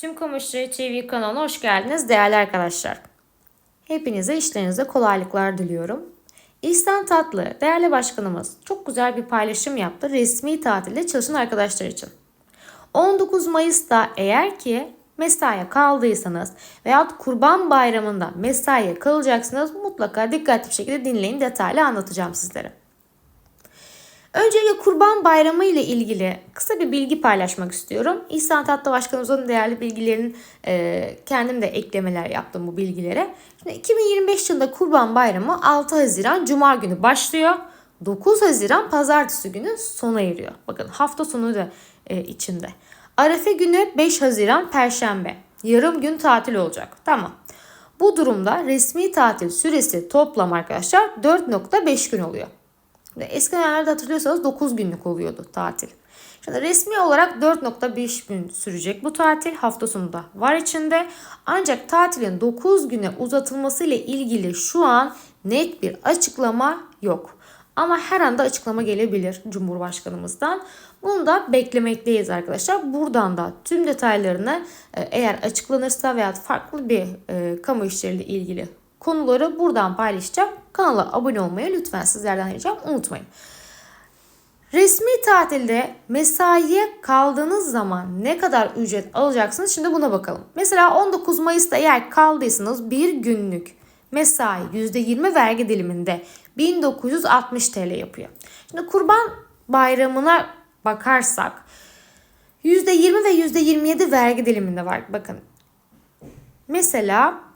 Tüm Kamışları TV kanalına hoş geldiniz değerli arkadaşlar. Hepinize işlerinizde kolaylıklar diliyorum. İhsan Tatlı, değerli başkanımız çok güzel bir paylaşım yaptı resmi tatilde çalışan arkadaşlar için. 19 Mayıs'ta eğer ki mesaiye kaldıysanız veyahut Kurban Bayramı'nda mesaiye kalacaksınız mutlaka dikkatli bir şekilde dinleyin detaylı anlatacağım sizlere. Öncelikle Kurban Bayramı ile ilgili kısa bir bilgi paylaşmak istiyorum. İhsan Tatlı Başkanımızın değerli bilgilerin e, kendim de eklemeler yaptım bu bilgilere. Şimdi 2025 yılında Kurban Bayramı 6 Haziran Cuma günü başlıyor. 9 Haziran Pazartesi günü sona eriyor. Bakın hafta sonu da e, içinde. Arefe günü 5 Haziran Perşembe. Yarım gün tatil olacak. Tamam. Bu durumda resmi tatil süresi toplam arkadaşlar 4.5 gün oluyor. Eski hatırlıyorsanız 9 günlük oluyordu tatil. Şimdi resmi olarak 4.5 gün sürecek bu tatil. Hafta sonu var içinde. Ancak tatilin 9 güne uzatılması ile ilgili şu an net bir açıklama yok. Ama her anda açıklama gelebilir Cumhurbaşkanımızdan. Bunu da beklemekteyiz arkadaşlar. Buradan da tüm detaylarını e, eğer açıklanırsa veya farklı bir e, kamu işleriyle ilgili konuları buradan paylaşacağım. Kanala abone olmayı lütfen sizlerden ricam unutmayın. Resmi tatilde mesaiye kaldığınız zaman ne kadar ücret alacaksınız? Şimdi buna bakalım. Mesela 19 Mayıs'ta eğer kaldıysanız bir günlük mesai %20 vergi diliminde 1960 TL yapıyor. Şimdi kurban bayramına bakarsak %20 ve %27 vergi diliminde var. Bakın mesela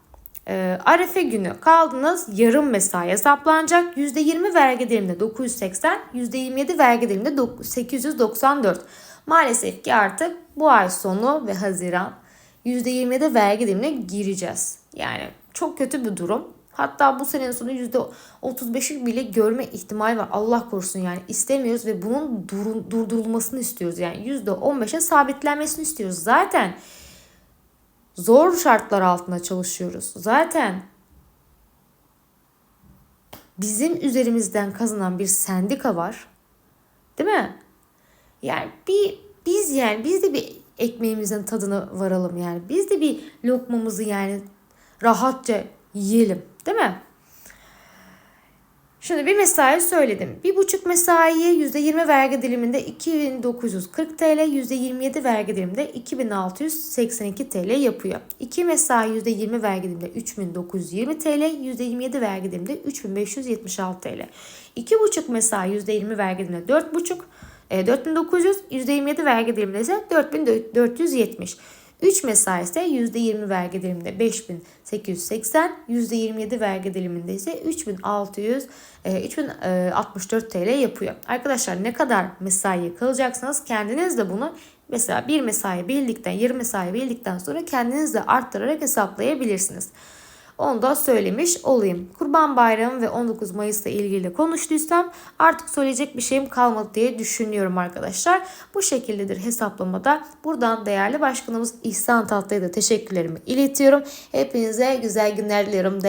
e, Arefe günü kaldınız yarım mesai hesaplanacak. %20 vergi diliminde 980, %27 vergi diliminde 894. Maalesef ki artık bu ay sonu ve Haziran %27 vergi dilimine gireceğiz. Yani çok kötü bir durum. Hatta bu senenin sonu %35'i bile görme ihtimali var. Allah korusun yani istemiyoruz ve bunun dur- durdurulmasını istiyoruz. Yani %15'e sabitlenmesini istiyoruz. Zaten zor şartlar altında çalışıyoruz. Zaten bizim üzerimizden kazanan bir sendika var. Değil mi? Yani bir biz yani biz de bir ekmeğimizin tadını varalım yani. Biz de bir lokmamızı yani rahatça yiyelim. Değil mi? Şimdi bir mesai söyledim. Bir buçuk mesaiye %20 vergi diliminde 2940 TL, %27 vergi diliminde 2682 TL yapıyor. İki mesai %20 vergi diliminde 3920 TL, %27 vergi diliminde 3576 TL. İki buçuk mesai %20 vergi diliminde 4,5 e, 4900, %27 vergi diliminde ise 4470. 3 mesai ise %20 vergi diliminde 5880, %27 vergi diliminde ise 3600 3064 TL yapıyor. Arkadaşlar ne kadar mesaiye kalacaksınız kendiniz de bunu mesela bir mesai bildikten, yarım mesai bildikten sonra kendiniz de arttırarak hesaplayabilirsiniz. Onu da söylemiş olayım. Kurban Bayramı ve 19 Mayıs'la ilgili konuştuysam artık söyleyecek bir şeyim kalmadı diye düşünüyorum arkadaşlar. Bu şekildedir hesaplamada. Buradan değerli başkanımız İhsan Tatlı'ya da teşekkürlerimi iletiyorum. Hepinize güzel günler diliyorum.